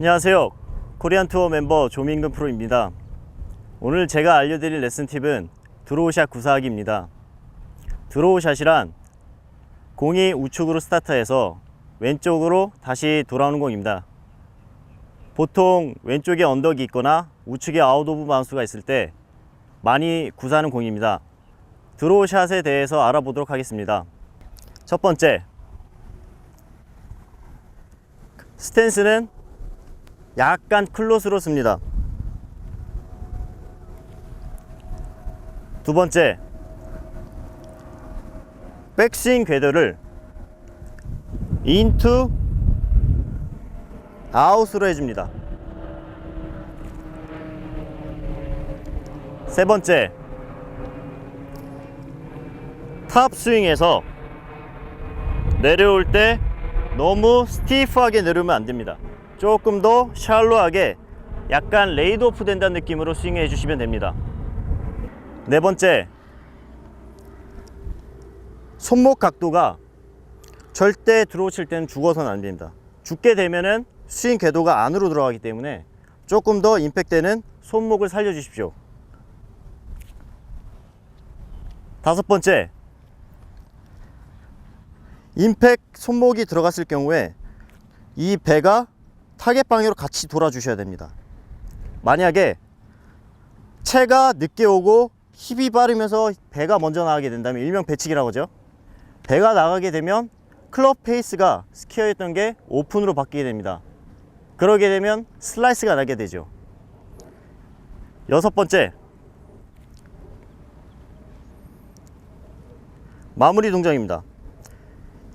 안녕하세요. 코리안 투어 멤버 조민근 프로입니다. 오늘 제가 알려드릴 레슨 팁은 드로우샷 구사하기입니다. 드로우샷이란 공이 우측으로 스타트해서 왼쪽으로 다시 돌아오는 공입니다. 보통 왼쪽에 언덕이 있거나 우측에 아웃 오브 바운스가 있을 때 많이 구사하는 공입니다. 드로우샷에 대해서 알아보도록 하겠습니다. 첫 번째, 스탠스는 약간 클로스로 씁니다. 두 번째, 백스윙 궤도를 인투 아웃으로 해줍니다. 세 번째, 탑 스윙에서 내려올 때 너무 스티프하게 내려오면 안 됩니다. 조금 더 샬로하게 약간 레이드 오프 된다는 느낌으로 스윙해 주시면 됩니다. 네 번째, 손목 각도가 절대 들어오칠 때는 죽어서는 안 됩니다. 죽게 되면은 스윙 궤도가 안으로 들어가기 때문에 조금 더 임팩트는 손목을 살려 주십시오. 다섯 번째, 임팩 손목이 들어갔을 경우에 이 배가 타겟 방향으로 같이 돌아 주셔야 됩니다. 만약에 채가 늦게 오고 힙이 빠르면서 배가 먼저 나가게 된다면 일명 배치기라고 하죠. 배가 나가게 되면 클럽 페이스가 스퀘어였던 게 오픈으로 바뀌게 됩니다. 그러게 되면 슬라이스가 나게 되죠. 여섯 번째 마무리 동작입니다.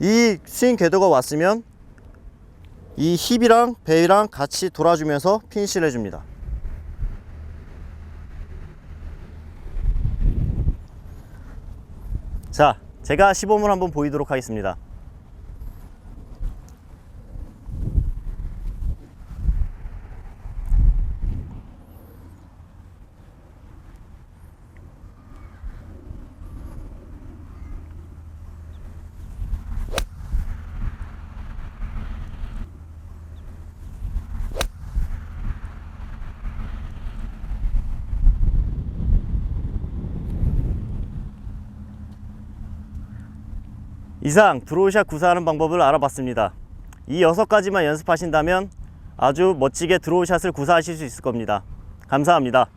이 스윙 궤도가 왔으면 이 힙이랑 배랑 같이 돌아주면서 피니시를 해줍니다. 자, 제가 시범을 한번 보이도록 하겠습니다. 이상 드로우샷 구사하는 방법을 알아봤습니다. 이 6가지만 연습하신다면 아주 멋지게 드로우샷을 구사하실 수 있을 겁니다. 감사합니다.